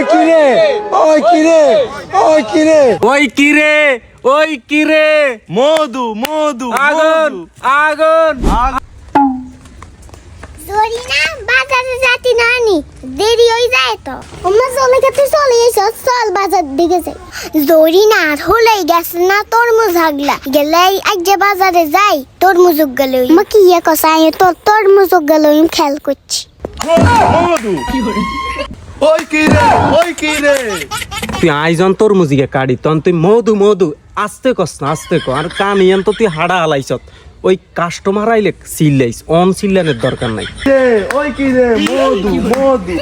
ওই কিরে ওই কিরে ওই কিরে ওই কিরে ওই কিরে মধু মধু আগুন আগুন। জরিনা বাজারে যাতি নানি দেরি হয়ে যায় তো। আমরা চলে গেছে চলে এসো চল বাজার দিকে যাই। জরিনা আর হলেই গেছে না তরমুজ হাগলা গেলে আজ যে বাজারে যাই তরমুজ গেলে মা কি ইয়ে কষাই তোর তরমুজ গেলে খেয়াল করছি। মধু। ওই কিরে ওই কিরে তুই আইজন তোর মুজিকে কাড়ি তখন তুই মধু মধু। আস্তে কস না আস্তে ক। আর কান ইয়ান তো তুই হাড়া আলাইছত ওই কাস্টমার আইলে সিল্লাইস অন সিল্লানের দরকার নাই। রে, ওই কিরে মধু মধু।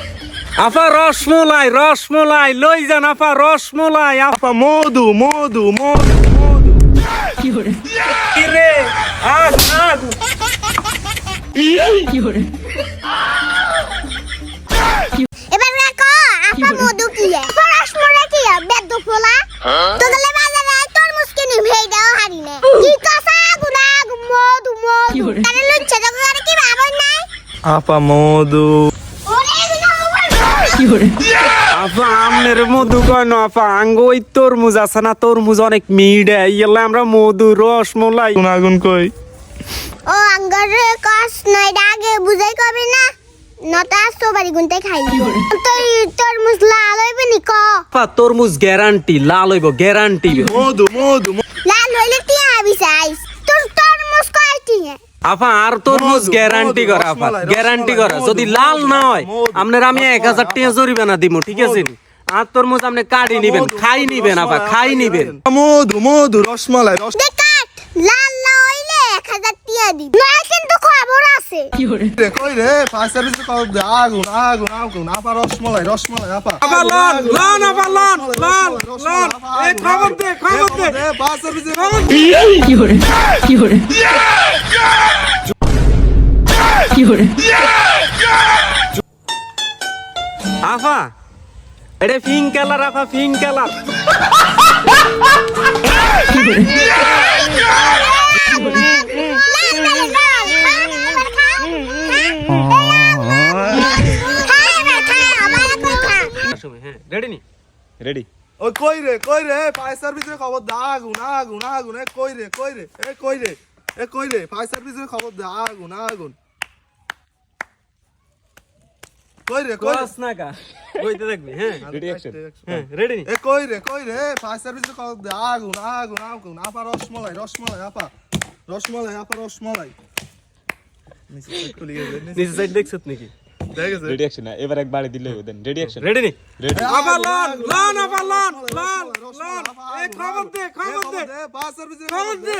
আফা রসমলাই রসমলাই লই যান আফা রসমলাই। আফা মধু মধু মধু মধু। কিরে আগ আগ এবার মধু কি পড়াশ মরে কি বেদ ফোলা? তো বাজারে তরমুজ কিনি ভেই দাও হারি নে কি কষা গুনা মধু মধু। আরে লুচ্ছা জগো আরে কি ভাবন নাই? আপা মধু। ওরে আমনের মধু কয় না আঙ্গ ওই তরমুজ আছে না তরমুজ অনেক মিডে। ইয়েলে আমরা মধু রসমলাই আগুন আগুন কই? ও আঙ্গারে কস নয় আগে বুঝাই কবে না? নটা বাড়ি গুনতে হইবে আফা তরমুজ গ্যারান্টি লাল হইব গ্যারান্টি মধু মধু লাল হইলে টিয়া আবি চাইস তোর তরমুজ কয় টিয়া? আফা আর তরমুজ গ্যারান্টি করা আফা গ্যারান্টি করা। যদি লাল না হয় আপনার আমি এক হাজার টাকা জরিমানা দিব ঠিক আছে? আর তরমুজ আপনি কাটি নিবেন খাই নিবেন রসমালাই, খাই আপা নিবেন। মধু মধু রসমালাই লাল না হইলে এক হাজার টিয়া দিবি। কিন্তু কই রে? ফায়ার সার্ভিস কল দে। আগুন আগুন আগুন। আপা রসমালাই রসমালাই আপা আপা, লন, লন, আপা, লন, লন, লন। এই খবর দে, খবর দে। ফায়ার সার্ভিস আফা এটা পিঙ্ক কালার আফা পিঙ্ক কালার রেডি নি? রেডি ওই কই রে কই রে? ফায়ার সার্ভিসের খবর দে। আগুন আগুন আগুন। এ কই রে কই রে এ কই রে এ কই রে? ফায়ার সার্ভিসের খবর দে। আগুন আগুন। কই রে কই রে? না কা কইতে থাকবি হ্যাঁ? রেডি অ্যাকশন হ্যাঁ রেডি নি? এ কই রে কই রে? ফায়ার সার্ভিসের খবর দে। আগুন আগুন আগুন। আপা রসমালাই রসমালাই আপা। রসমালাই আপা রসমালাই। নিচে সাইড দেখছত নাকি? রেডি অ্যাকশন এবার একবারে দিলে দেন রেডি অ্যাকশন রেডি নি রেডি আবার লান লান আবার লান লান লান এই খবর দে খবর দে ফায়ার সার্ভিস খবর দে